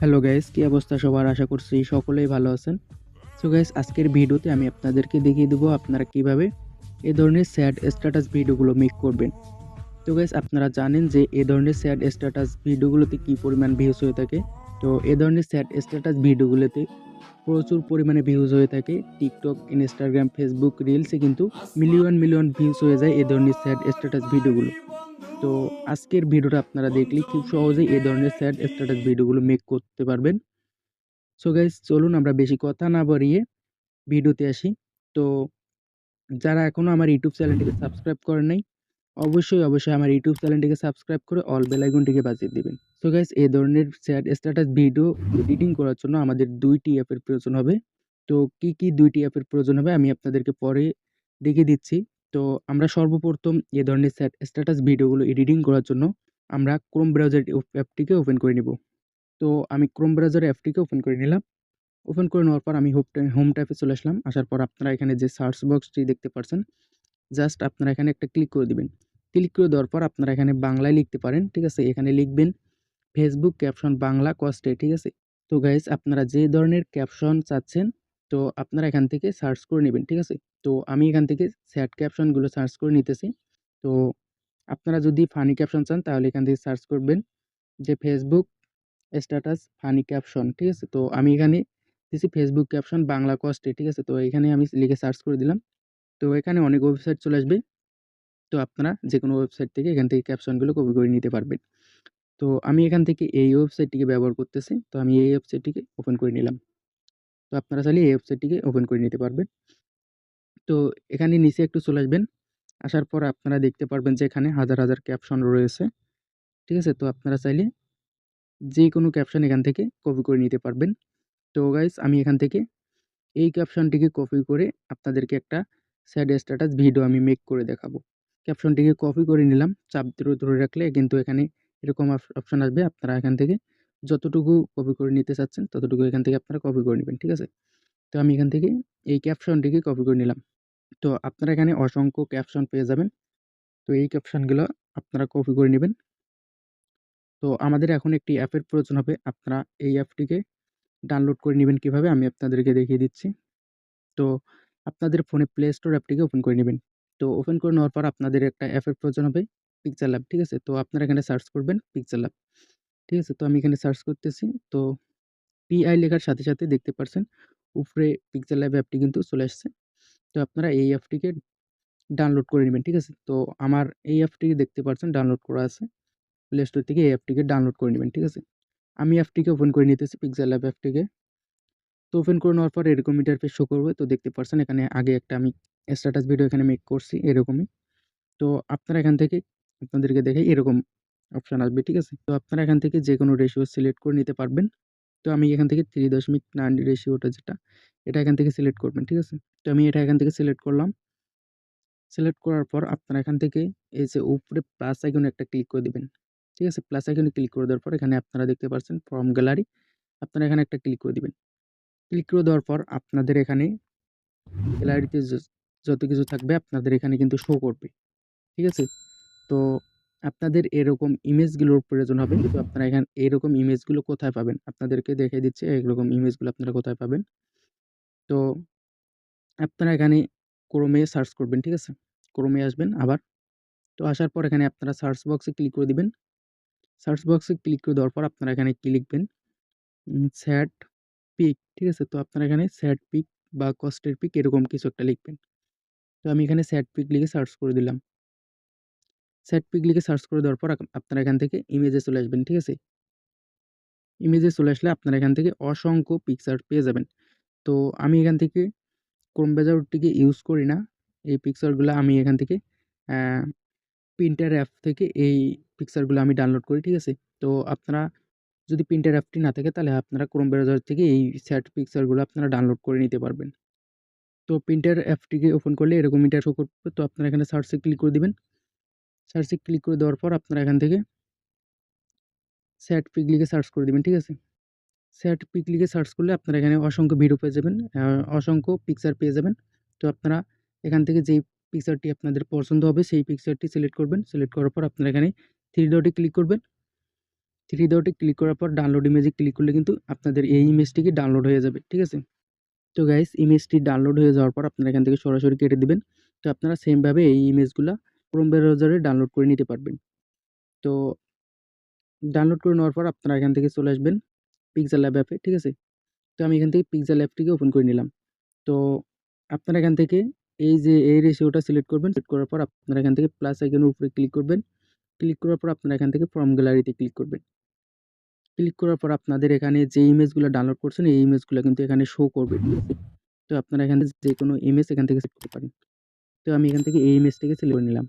Hello guys কি অবস্থা সবার? আশা করছি সকলেই ভালো আছেন। সো গাইস আজকের ভিডিওতে আমি আপনাদেরকে দেখিয়ে দেবো আপনারা কীভাবে এই ধরনের স্যাড স্ট্যাটাস ভিডিওগুলো মেক করবেন। তো গাইস আপনারা জানেন যে এই ধরনের স্যাড স্ট্যাটাস ভিডিওগুলোতে কি পরিমাণ ভিউজ হয়ে থাকে? তো এই ধরনের স্যাড স্ট্যাটাস ভিডিওগুলোতে প্রচুর পরিমাণে ভিউজ হয়ে থাকে। টিকটক ইনস্টাগ্রাম ফেসবুক রিলসে কিন্তু মিলিয়ন মিলিয়ন ভিউজ হয়ে যায় এই ধরনের স্যাড স্ট্যাটাস ভিডিওগুলো। তো আজকের ভিডিওটা আপনারা দেখলে খুব সহজেই এই ধরনের স্যাড স্ট্যাটাস ভিডিওগুলো মেক করতে পারবেন। সো গাইজ চলুন আমরা বেশি কথা না বাড়িয়ে ভিডিওতে আসি। তো যারা এখনও আমার ইউটিউব চ্যানেলটিকে সাবস্ক্রাইব করেন নাই, অবশ্যই অবশ্যই আমার ইউটিউব চ্যানেলটিকে সাবস্ক্রাইব করে অল বেল আইকনটিকে বাজিয়ে দেবেন। সো গাইজ এই ধরনের স্যাড স্ট্যাটাস ভিডিও এডিটিং করার জন্য আমাদের দুইটি অ্যাপের প্রয়োজন হবে। তো কি কি দুইটি অ্যাপের প্রয়োজন হবে আমি আপনাদেরকে পরে দেখিয়ে দিচ্ছি। তো আমরা সর্বপ্রথম এ ধরনের স্ট্যাটাস ভিডিওগুলো এডিটিং করার জন্য আমরা ক্রোম ব্রাউজার অ্যাপটিকে ওপেন করে নিব। তো আমি ক্রোম ব্রাউজার অ্যাপটিকে ওপেন করে নিলাম। ওপেন করে নেওয়ার পর আমি হোম হোম ট্যাপে চলে আসলাম। আসার পর আপনারা এখানে যে সার্চ বক্সটি দেখতে পাচ্ছেন জাস্ট আপনারা এখানে একটা ক্লিক করে দিবেন। ক্লিক করে দেওয়ার পর আপনারা এখানে বাংলায় লিখতে পারেন, ঠিক আছে? এখানে লিখবেন ফেসবুক ক্যাপশন বাংলা কস্টে, ঠিক আছে? তো গাইজ আপনারা যে ধরনের ক্যাপশন চাচ্ছেন তো আপনারা এখান থেকে সার্চ করে নেবেন, ঠিক আছে? তো আমি এখান থেকে স্যাড ক্যাপশনগুলো সার্চ করে নিতেছি। তো আপনারা যদি ফানি ক্যাপশন চান, তাহলে এখান থেকে সার্চ করবেন যে ফেসবুক স্ট্যাটাস ফানি ক্যাপশন ঠিক আছে? তো আমি এখানে দিছি ফেসবুক ক্যাপশন বাংলা কস্টে ঠিক আছে? তো এখানে আমি লিখে সার্চ করে দিলাম। তো এখানে অনেক ওয়েবসাইট চলে আসবে। তো আপনারা যে কোনো ওয়েবসাইট থেকে এখান থেকে ক্যাপশনগুলো কপি করে নিতে পারবেন। তো আমি এখান থেকে এই ওয়েবসাইটটিকে ব্যবহার করতেছি। তো আমি এই ওয়েবসাইটটিকে ওপেন করে নিলাম। তো আপনারা চাইলে এই ওয়েবসাইটটিকে ওপেন করে নিতে পারবেন। তো এখানে নিচে একটু চলে আসবেন। আসার পর আপনারা দেখতে পারবেন যে এখানে হাজার হাজার ক্যাপশন রয়েছে। ঠিক আছে? তো আপনারা চাইলে যে কোনো ক্যাপশন এখান থেকে কপি করে নিতে পারবেন। তো গাইস আমি এখান থেকে এই ক্যাপশনটিকে কপি করে আপনাদেরকে একটা স্যাড স্ট্যাটাস ভিডিও আমি মেক করে দেখাবো। ক্যাপশনটিকে কপি করে নিলাম। চাপ ধরে ধরে রাখলে কিন্তু এখানে এরকম অপশন আসবে। আপনারা এখান থেকে যতটুকু কপি করে নিতে চাচ্ছেন, ততটুকু এখান থেকে আপনারা কপি করে নেবেন, ঠিক আছে? তো আমি এখান থেকে এই ক্যাপশনটিকে কপি করে নিলাম। তো আপনারা এখানে অসংখ্য ক্যাপশন পেয়ে যাবেন। তো এই ক্যাপশনগুলো আপনারা কপি করে নেবেন। তো আমাদের এখন একটি অ্যাপের প্রয়োজন হবে। আপনারা এই অ্যাপটিকে ডাউনলোড করে নেবেন কীভাবে? আমি আপনাদেরকে দেখিয়ে দিচ্ছি। তো আপনাদের ফোনে প্লে স্টোর অ্যাপটিকে ওপেন করে নেবেন। তো ওপেন করে নেওয়ার পর আপনাদের একটা অ্যাপের প্রয়োজন হবে পিকচার ল্যাব ঠিক আছে? তো আপনারা এখানে সার্চ করবেন পিকচার ল্যাব ঠিক আছে? তো আমি এখানে সার্চ করতেছি। তো পিআই লেখার সাথে সাথে দেখতে পাচ্ছেন উপরে পিকচার ল্যাব অ্যাপটি কিন্তু চলে আসছে। তো আপনারা এই অ্যাপটিকে ডাউনলোড করে নেবেন, ঠিক আছে? তো আমার এই অ্যাপটিকে দেখতে পাচ্ছেন ডাউনলোড করা আছে। প্লে স্টোর থেকে এই অ্যাপটিকে ডাউনলোড করে নেবেন, ঠিক আছে? আমি অ্যাপটিকে ওপেন করে নিতেছি পিক্সেল ল্যাব অ্যাপটিকে তো ওপেন করে নেওয়ার পর এরকম ইন্টারফেস শো করবে। তো দেখতে পাচ্ছেন এখানে আগে একটা আমি স্ট্যাটাস ভিডিও এখানে মেক করছি, এরকমই। তো আপনারা এখান থেকে আপনাদেরকে দেখে এরকম অপশান আসবে, ঠিক আছে? তো আপনারা এখান থেকে যে কোনো রেশিও সিলেক্ট করে নিতে পারবেন। তো আমি এখান থেকে থ্রি দশমিক নাইন রেশিওটা যেটা, এটা এখান থেকে সিলেক্ট করবেন, ঠিক আছে? তো আমি এটা এখান থেকে সিলেক্ট করলাম। সিলেক্ট করার পর আপনারা এখান থেকে এই যে উপরে প্লাস আইকনে একটা ক্লিক করে দিবেন, ঠিক আছে? প্লাস আইকনে ক্লিক করে দেওয়ার পর এখানে আপনারা দেখতে পাচ্ছেন ফর্ম গ্যালারি আপনারা এখানে একটা ক্লিক করে দিবেন। ক্লিক করে দেওয়ার পর আপনাদের এখানে গ্যালারিতে যত কিছু থাকবে আপনাদের এখানে কিন্তু শো করবে, ঠিক আছে? তো আপনাদের এরকম ইমেজগুলোর প্রয়োজন হবে। তো আপনারা এখানে এরকম ইমেজগুলো কোথায় পাবেন? আপনাদেরকে দেখে দিচ্ছে এরকম ইমেজগুলো আপনারা কোথায় পাবেন? তো আপনারা এখানে ক্রোমে সার্চ করবেন ঠিক আছে? ক্রোমে আসবেন আবার। তো আসার পর এখানে আপনারা সার্চ বক্সে ক্লিক করে দিবেন। সার্চ বক্সে ক্লিক করে দেওয়ার পর আপনারা এখানে কি লিখবেন? স্যাট পিক ঠিক আছে? তো আপনারা এখানে স্যাট পিক বা কস্টের পিক এরকম কিছু একটা লিখবেন। তো আমি এখানে স্যাট পিক লিখে সার্চ করে দিলাম। স্যাট পিক লিখে সার্চ করে দেওয়ার পর আপনারা এখান থেকে ইমেজে চলে আসবেন, ঠিক আছে? ইমেজে চলে আসলে আপনারা এখান থেকে অসংখ্য পিকচার পেয়ে যাবেন। তো আমি এখান থেকে ক্রোম ব্রাউজারটিকে ইউজ করি না। এই পিকচারগুলো আমি এখান থেকে প্রিন্টার অ্যাপ থেকে এই পিকচারগুলো আমি ডাউনলোড করি, ঠিক আছে? তো আপনারা যদি প্রিন্টার অ্যাপটি না থাকে, তাহলে আপনারা ক্রোম ব্রাউজার থেকে এই স্যাট পিকচারগুলো আপনারা ডাউনলোড করে নিতে পারবেন। তো প্রিন্টার অ্যাপটিকে ওপেন করলে এরকম ইন্টার শো করবে তো আপনারা এখানে সার্চে ক্লিক করে দিবেন। সার্চে ক্লিক করে দেওয়ার পর আপনারা এখান থেকে স্যাট পিক লিখে সার্চ করে দেবেন, ঠিক আছে? স্যাট পিক লিখে সার্চ করলে আপনারা এখানে অসংখ্য ভিডিও পেয়ে যাবেন অসংখ্য পিকচার পেয়ে যাবেন। তো আপনারা এখান থেকে যেই পিকচারটি আপনাদের পছন্দ হবে, সেই পিকচারটি সিলেক্ট করবেন। সিলেক্ট করার পর আপনারা এখানে থ্রি ডটে ক্লিক করবেন। থ্রি ডটে ক্লিক করার পর ডাউনলোড ইমেজে ক্লিক করলে কিন্তু আপনাদের এই ইমেজটিকে ডাউনলোড হয়ে যাবে, ঠিক আছে? তো গাইস ইমেজটি ডাউনলোড হয়ে যাওয়ার পর আপনারা এখান থেকে সরাসরি কেটে দিবেন। তো আপনারা সেমভাবে এই ইমেজগুলো ক্রোম ব্রাউজারে ডাউনলোড করে নিতে পারবেন। তো ডাউনলোড করে নেওয়ার পর আপনারা এখান থেকে চলে আসবেন পিক্সেল ল্যাব অ্যাপে ঠিক আছে? তো আমি এখান থেকে পিক্সেল অ্যাপটিকে ওপেন করে নিলাম। তো আপনারা এখান থেকে এই যে, এই রেশিওটা সিলেক্ট করবেন সিলেক্ট করার পর আপনারা এখান থেকে প্লাস আইকনের উপরে ক্লিক করবেন। ক্লিক করার পর আপনারা এখান থেকে ফর্ম গ্যালারিতে ক্লিক করবেন। ক্লিক করার পর আপনাদের এখানে যে ইমেজগুলো ডাউনলোড করছেন, এই ইমেজগুলো কিন্তু এখানে শো করবে। তো আপনারা এখানে যে কোনো ইমেজ এখান থেকে সিলেক্ট করতে পারেন। তো আমি এখান থেকে এই ইমেজটাকে সিলেক্ট করে নিলাম।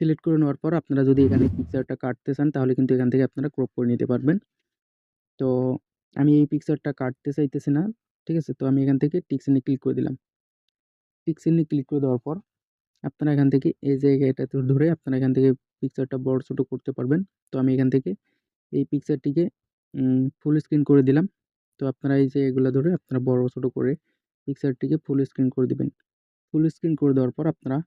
সিলেক্ট করে নেওয়ার পর আপনারা যদি এখানে পিকচারটা কাটতে চান তাহলে কিন্তু এখান থেকে আপনারা ক্রপ করে নিতে পারবেন। তো আমি এই পিকচারটা কাটতে চাইতেছি না ঠিক আছে? তো আমি এখান থেকে টিক্সিনে ক্লিক করে দিলাম। টিক্সিনে ক্লিক করে দেওয়ার পর আপনারা এখান থেকে এই জায়গাটা ধরে আপনারা এখান থেকে পিকচারটা বড় ছোটো করতে পারবেন। তো আমি এখান থেকে এই পিকচারটিকে ফুল স্ক্রিন করে দিলাম। তো আপনারা এই যে এগুলো ধরে আপনারা বড় ছোটো করে পিকচারটিকে ফুল স্ক্রিন করে দিবেন। ফুল স্ক্রিন করে দেওয়ার পর আপনারা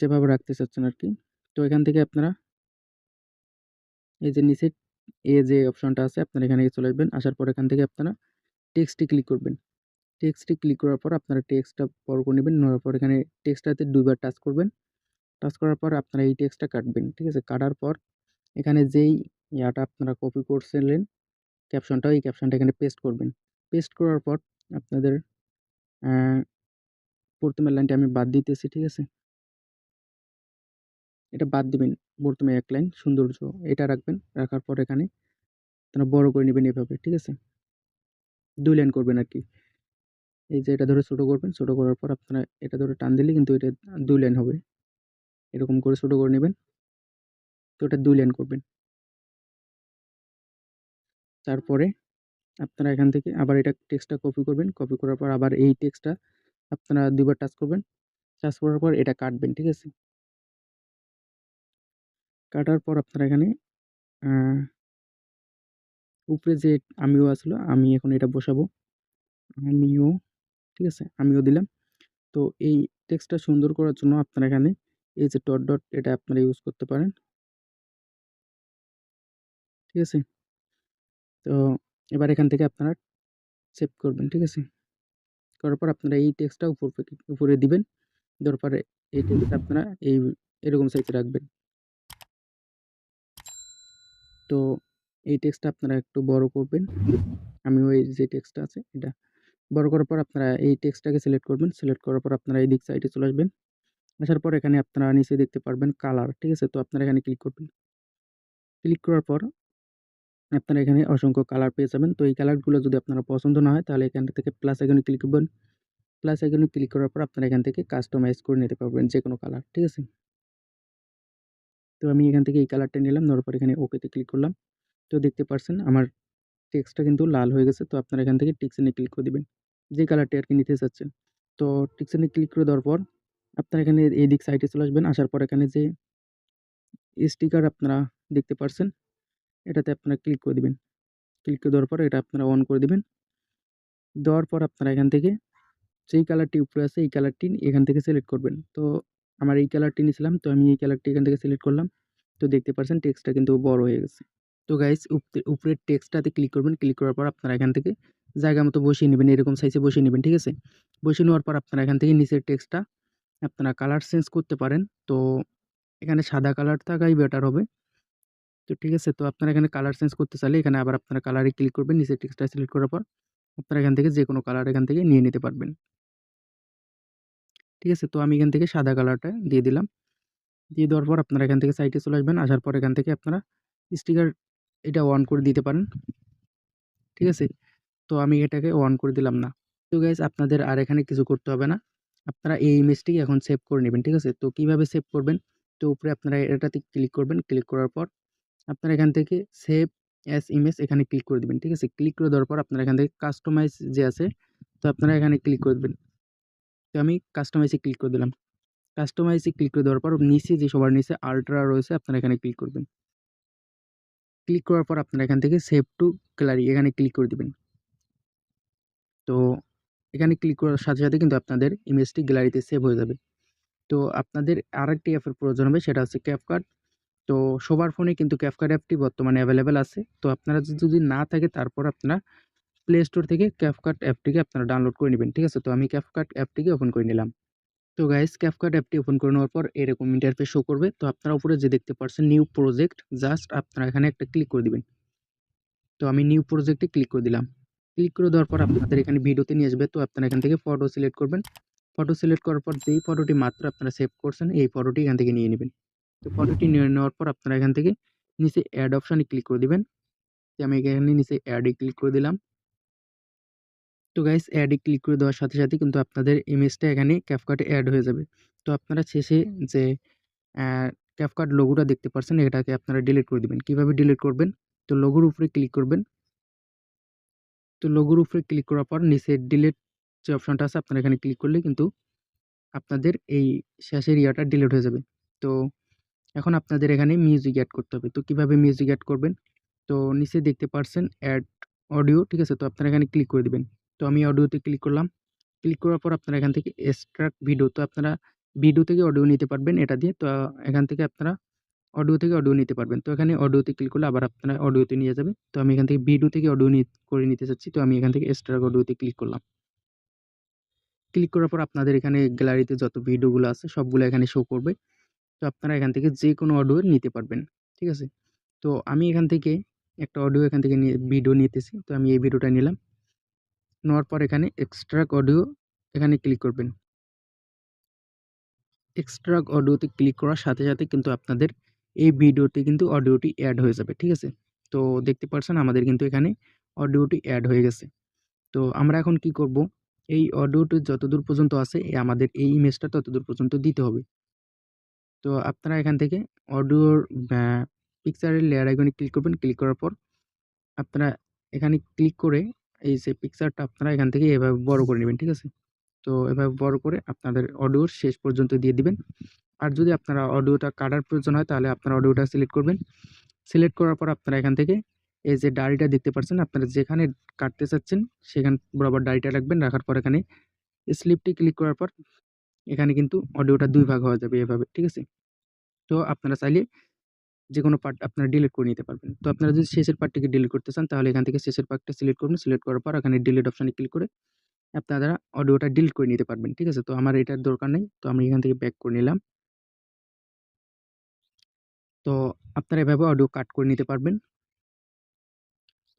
যেভাবে রাখতে চাচ্ছেন আর কি তো এখান থেকে আপনারা এই যে নিচে এ যে অপশনটা আছে, আপনারা এখানে চলে আসবেন। আসার পর এখান থেকে আপনারা টেক্সটে ক্লিক করবেন। টেক্সটে ক্লিক করার পর আপনারা টেক্সটটা বড় করে নেবেন। নেওয়ার পর এখানে টেক্সটটাতে দুইবার টাচ করবেন। টাচ করার পর আপনারা এই টেক্সটটা কাটবেন, ঠিক আছে? কাটার পর এখানে যেই ইয়াটা আপনারা কপি করছিলেন ক্যাপশনটা এই ক্যাপশনটা এখানে পেস্ট করবেন। পেস্ট করার পর আপনাদের প্রথমের লাইনটা আমি বাদ দিতেছি, ঠিক আছে? এটা বাদ দিবেন। প্রথমে এক লাইন সৌন্দর্য এটা রাখবেন, রাখার পর এখানে আপনারা বড় করে নেবেন এভাবে, ঠিক আছে? দুই লাইন করবেন আর কি। এই যে এটা ধরে ছোটো করবেন, ছোটো করার পর আপনারা এটা ধরে টান দিলে কিন্তু এটা দুই লাইন হবে। এরকম করে ছোটো করে নেবেন। তো এটা দুই লাইন করবেন। তারপরে আপনারা এখান থেকে আবার এটা টেক্সটটা কপি করবেন। কপি করার পর আবার এই টেক্সটটা আপনারা দুবার টাচ করবেন। টাচ করার পর এটা কাটবেন, ঠিক আছে? কাটার পর আপনারা এখানে উপরে যে আমিও আসলো আমি এখন এটা বসাবো। আমিও, ঠিক আছে? আমিও দিলাম। তো এই টেক্সটটা সুন্দর করার জন্য আপনারা এখানে এই যে ডট ডট এটা আপনারা ইউজ করতে পারেন। ঠিক আছে? তো এবার এখান থেকে আপনারা সেভ করবেন, ঠিক আছে? করার পর আপনারা এই টেক্সটটা উপর উপরে দিবেন। দেওয়ার পরে এই টেক্সটটা আপনারা এই এরকম সাইজে রাখবেন। তো এই টেক্সটটা আপনারা একটু বড় করবেন। আমি ওই যে টেক্সটটা আছে, এটা বড় করার পর আপনারা এই টেক্সটটাকে সিলেক্ট করবেন। সিলেক্ট করার পর আপনারা এই দিক সাইডে চলে আসবেন। আসার পর এখানে আপনারা নিচে দেখতে পারবেন কালার, ঠিক আছে? তো আপনারা এখানে ক্লিক করবেন। ক্লিক করার পর আপনারা এখানে অসংখ্য কালার পেয়ে যাবেন। তো এই কালারগুলো যদি আপনারা পছন্দ না হয়, তাহলে এখান থেকে প্লাস এখানে ক্লিক করবেন। প্লাস এখানে ক্লিক করার পর আপনারা এখান থেকে কাস্টমাইজ করে নিতে পারবেন যে কোনো কালার, ঠিক আছে? তো আমি এখান থেকে এই কালারটা নিলাম, নেওয়ার পর এখানে ওকেতে ক্লিক করলাম। তো দেখতে পারছেন আমার টেক্সটটা কিন্তু লাল হয়ে গেছে, তো আপনারা এখান থেকে টিক্সেনে ক্লিক করে দেবেন। যে কালারটি আর কি নিতে চাচ্ছেন। তো টিক্সেনে ক্লিক করে দেওয়ার পর আপনারা এখানে এই দিক সাইডে চলে আসবেন, আসার পর এখানে যে স্টিকার আপনারা দেখতে পারছেন, এটাতে আপনারা ক্লিক করে দেবেন। ক্লিক করে দেওয়ার পর এটা আপনারা অন করে দেবেন। দেওয়ার পর আপনারা এখান থেকে যেই কালারটি উপরে আছে, এই কালারটি এখান থেকে সিলেক্ট করবেন। তো আমার এই কালারটি নিয়েছিলাম, তো আমি এই কালারটি এখান থেকে সিলেক্ট করলাম। তো দেখতে পাচ্ছেন টেক্সটটা কিন্তু বড় হয়ে গেছে। তো গাইস উপরের টেক্সটটাতে ক্লিক করবেন। ক্লিক করার পর আপনারা এখান থেকে জায়গা মতো বসিয়ে নেবেন, এরকম সাইজে বসিয়ে নেবেন, ঠিক আছে? বসিয়ে নেওয়ার পর আপনারা এখান থেকে নিচের টেক্সটটা আপনারা কালার চেঞ্জ করতে পারেন। তো এখানে সাদা কালার থাকাই বেটার হবে। তো ঠিক আছে, তো আপনারা এখানে কালার চেঞ্জ করতে চাইলে এখানে আবার আপনারা কালারে ক্লিক করবেন, নিচের টেক্সটটা সিলেক্ট করার পর আপনারা এখান থেকে যে কোনো কালার এখান থেকে নিয়ে নিতে পারবেন। ঠিক আছে? তো আমি এখান থেকে সাদা কালারটা দিয়ে দিলাম। দিয়ে দেওয়ার পর আপনারা এখান থেকে সাইটে চলে আসবেন। আসার পর এখান থেকে আপনারা স্টিকার এটা অন করে দিতে পারেন। ঠিক আছে? তো আমি এটাকে অন করে দিলাম না। তো গাইজ আপনাদের আর এখানে কিছু করতে হবে না। আপনারা এই ইমেজটিকে এখন সেভ করে নেবেন, ঠিক আছে? তো কীভাবে সেভ করবেন? তো উপরে আপনারা এটাতে ক্লিক করবেন। ক্লিক করার পর আপনারা এখান থেকে সেভ অ্যাস ইমেজ এখানে ক্লিক করে দেবেন, ঠিক আছে? ক্লিক করে দেওয়ার পর আপনারা এখান থেকে কাস্টমাইজ যে আছে, তো আপনারা এখানে ক্লিক করে দেবেন। আমি কাস্টমাইজে ক্লিক করে দিলাম। কাস্টমাইজে ক্লিক করে দেওয়ার পর নিচে যে সবার নিচে আলট্রা রয়েছে, আপনারা এখানে ক্লিক করবেন। ক্লিক করার পর আপনারা এখান থেকে সেভ টু গ্যালারি এখানে ক্লিক করে দেবেন। তো এখানে ক্লিক করার সাথে সাথে কিন্তু আপনাদের ইমেজটি গ্যালারিতে সেভ হয়ে যাবে। তো আপনাদের আরেকটি অ্যাপের প্রয়োজন হবে, সেটা হচ্ছে ক্যাপকার্ট তো সবার ফোনে কিন্তু ক্যাপকাট অ্যাপটি বর্তমানে অ্যাভেলেবেল আছে। তো আপনারা যদি না থাকে, তারপর আপনারা প্লে স্টোর থেকে ক্যাপকাট অ্যাপটিকে আপনারা ডাউনলোড করে নেবেন, ঠিক আছে? তো আমি ক্যাপকাট অ্যাপটিকে ওপেন করে নিলাম। তো গাইস ক্যাপকাট অ্যাপটি ওপেন করে নেওয়ার পর এরকম ইন্টারফেস শো করবে। তো আপনারা উপরে যে দেখতে পাচ্ছেন নিউ প্রজেক্ট জাস্ট আপনারা এখানে একটা ক্লিক করে দিবেন। তো আমি নিউ প্রজেক্টে ক্লিক করে দিলাম। ক্লিক করে দেওয়ার পর আপনাদের এখানে ভিডিওতে নিয়ে আসবে। তো আপনারা এখান থেকে ফটো সিলেক্ট করবেন। ফটো সিলেক্ট করার পর যেই ফটোটি মাত্র আপনারা সেভ করছেন, এই ফটোটি এখান থেকে নিয়ে নেবেন। তো ফটোটি নিয়ে নেওয়ার পর আপনারা এখান থেকে নিচে অ্যাড অপশানে ক্লিক করে দিবেন। আমি এখানে নিচে অ্যাডে ক্লিক করে দিলাম। তো গাইস অ্যাডে ক্লিক করে দেওয়ার সাথে সাথে কিন্তু আপনাদের ইমেজটা এখানে ক্যাপকাটে অ্যাড হয়ে যাবে। তো আপনারা শেষে যে ক্যাপকাট লোগোটা দেখতে পাচ্ছেন এটাকে আপনারা ডিলিট করে দেবেন। কীভাবে ডিলিট করবেন? তো লোগোর উপরে ক্লিক করবেন। তো লোগোর উপরে ক্লিক করার পর নিচে ডিলিট যে অপশনটা আছে আপনারা এখানে ক্লিক করলে কিন্তু আপনাদের এই শেষের ইয়াটা ডিলিট হয়ে যাবে। তো এখন আপনাদের এখানে মিউজিক অ্যাড করতে হবে। তো কীভাবে মিউজিক অ্যাড করবেন? তো নিচে দেখতে পারছেন অ্যাড অডিও ঠিক আছে? তো আপনারা এখানে ক্লিক করে দিবেন। তো আমি অডিওতে ক্লিক করলাম। ক্লিক করার পর আপনারা এখান থেকে এক্সট্রাক্ট ভিডিও তো আপনারা ভিডিও থেকে অডিও নিতে পারবেন এটা দিয়ে। তো এখান থেকে আপনারা অডিও থেকে অডিও নিতে পারবেন। তো এখানে অডিওতে ক্লিক করলে আবার আপনারা অডিওতে নিয়ে যাবে। তো আমি এখান থেকে ভিডিও থেকে অডিও করে নিতে চাচ্ছি। তো আমি এখান থেকে এক্সট্রাক্ট অডিওতে ক্লিক করলাম। ক্লিক করার পর আপনাদের এখানে গ্যালারিতে যত ভিডিওগুলো আছে সবগুলো এখানে শো করবে। তো আপনারা এখান থেকে যে কোনো অডিও নিতে পারবেন। ঠিক আছে? তো আমি এখান থেকে একটা অডিও এখান থেকে ভিডিও নিতেছি। তো আমি এই ভিডিওটা নিলাম। নেওয়ার পর এখানে এক্সট্রাক অডিও এখানে ক্লিক করবেন। এক্সট্রাক অডিওতে ক্লিক করার সাথে সাথে কিন্তু আপনাদের এই ভিডিওতে কিন্তু অডিওটি অ্যাড হয়ে যাবে, ঠিক আছে? তো দেখতে পাচ্ছেন আমাদের কিন্তু এখানে অডিওটি অ্যাড হয়ে গেছে। তো আমরা এখন কি করব? এই অডিওটি যতদূর পর্যন্ত আছে আমাদের এই ইমেজটা ততদূর পর্যন্ত দিতে হবে। তো আপনারা এখান থেকে অডিওর পিকচারের লেয়ার আইকনে ক্লিক করবেন। ক্লিক করার পর আপনারা এখানে ক্লিক করে এই যে পিকচারটা আপনারা এখান থেকে এভাবে বড় করে নেবেন, ঠিক আছে? তো এভাবে বড় করে আপনাদের অডিওর শেষ পর্যন্ত দিয়ে দিবেন। আর যদি আপনারা অডিওটা কাটার প্রয়োজন হয়, তাহলে আপনারা অডিওটা সিলেক্ট করবেন। সিলেক্ট করার পর আপনারা এখান থেকে এই যে ডাড়িটা দেখতে পাচ্ছেন, আপনারা যেখানে কাটতে চাচ্ছেন, সেখান বরাবর ডাড়িটা রাখবেন। রাখার পর এখানে স্লিপটি ক্লিক করার পর এখানে কিন্তু অডিওটা দুই ভাগ হওয়া যাবে এভাবে, ঠিক আছে? তো আপনারা চাইলে যে কোনো পার্ট আপনারা ডিলিট করে নিতে পারবেন। তো আপনারা যদি শেষের পার্টটিকে ডিলিট করতে চান, তাহলে এখান থেকে শেষের পার্টটা সিলেক্ট করবেন সিলেক্ট করার পর এখানে ডিলিট অপশানে ক্লিক করে আপনারা অডিওটা ডিলিট করে নিতে পারবেন, ঠিক আছে? তো আমার এটার দরকার নেই। তো আমি এখান থেকে ব্যাক করে নিলাম। তো আপনারা এভাবে অডিও কাট করে নিতে পারবেন।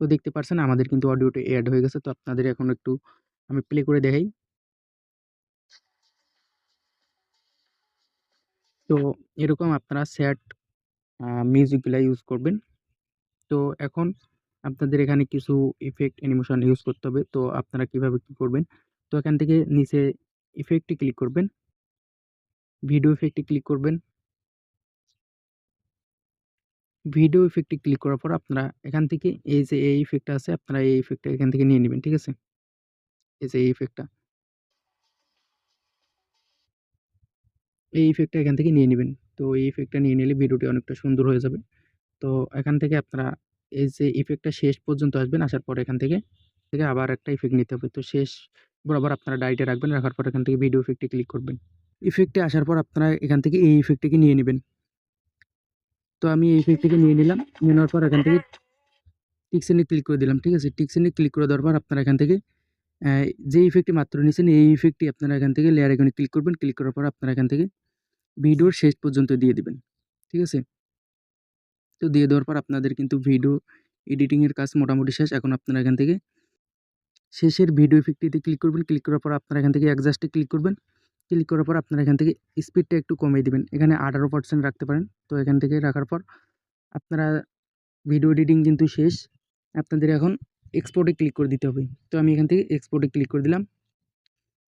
তো দেখতে পাচ্ছেন আমাদের কিন্তু অডিওটা অ্যাড হয়ে গেছে। তো আপনাদের এখন একটু আমি প্লে করে দেখাই। তো এরকম আপনারা স্যাট মিউজিকগুলা ইউজ করবেন। তো এখন আপনাদের এখানে কিছু ইফেক্ট অ্যানিমেশন ইউজ করতে হবে। তো আপনারা কীভাবে কি করবেন? তো এখান থেকে নিচে ইফেক্টে ক্লিক করবেন। ভিডিও ইফেক্টে ক্লিক করবেন। ভিডিও ইফেক্টে ক্লিক করার পর আপনারা এখান থেকে এই যে এই ইফেক্টটা আছে, আপনারা এই ইফেক্টটা এখান থেকে নিয়ে নেবেন, ঠিক আছে? এই যে এই ইফেক্টটা এই ইফেক্টটা এখান থেকে নিয়ে নেবেন। তো এই ইফেক্টটা নিয়ে নিলে ভিডিওটি অনেকটা সুন্দর হয়ে যাবে। তো এখান থেকে আপনারা এই যে ইফেক্টটা শেষ পর্যন্ত আসবেন, আসার পর এখান থেকে থেকে আবার একটা ইফেক্ট নিতে হবে। তো শেষ বরাবর আপনারা ডাইটে রাখবেন, রাখার পর এখান থেকে ভিডিও ইফেক্টে ক্লিক করবেন। ইফেক্টে আসার পর আপনারা এখান থেকে এই ইফেক্টটিকে নিয়ে নেবেন। তো আমি এই ইফেক্টটিকে নিয়ে নিলাম, নিয়ে নেওয়ার পর এখান থেকে টিকসেনে ক্লিক করে দিলাম, ঠিক আছে? টিকসেনে ক্লিক করে দেওয়ার পর আপনারা এখান থেকে যে ইফেক্টটি মাত্র নিয়েছেন, এই ইফেক্টটি আপনারা এখান থেকে লেয়ার এখানে ক্লিক করবেন। ক্লিক করার পর আপনারা এখান থেকে ভিডিওর শেষ পর্যন্ত দিয়ে দিবেন, ঠিক আছে? তো দিয়ে দেওয়ার পর আপনাদের কিন্তু ভিডিও এডিটিংয়ের কাজ মোটামুটি শেষ। এখন আপনারা এখান থেকে শেষের ভিডিও ইফেক্টটিতে ক্লিক করবেন। ক্লিক করার পর আপনারা এখান থেকে অ্যাডজাস্টে ক্লিক করবেন। ক্লিক করার পর আপনারা এখান থেকে স্পিডটা একটু কমিয়ে দেবেন। এখানে আঠারো পার্সেন্ট রাখতে পারেন। তো এখান থেকে রাখার পর আপনারা ভিডিও এডিটিং কিন্তু শেষ। আপনাদের এখন এক্সপোর্টে ক্লিক করে দিতে হবে। তো আমি এখান থেকে এক্সপোর্টে ক্লিক করে দিলাম।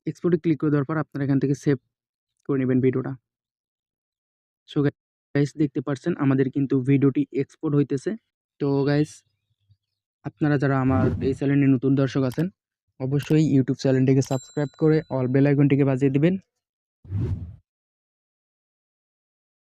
এক্সপোর্টে ক্লিক করে দেওয়ার পর আপনারা এখান থেকে সেভ করে নেবেন ভিডিওটা। সো গাইস দেখতে পাচ্ছেন আমাদের কিন্তু ভিডিওটি এক্সপোর্ট হইতেছে। তো গাইস আপনারা যারা আমার এই চ্যানেলে নতুন দর্শক আছেন, অবশ্যই ইউটিউব চ্যানেলটিকে সাবস্ক্রাইব করে অল বেল আইকনটিকে বাজিয়ে দিবেন।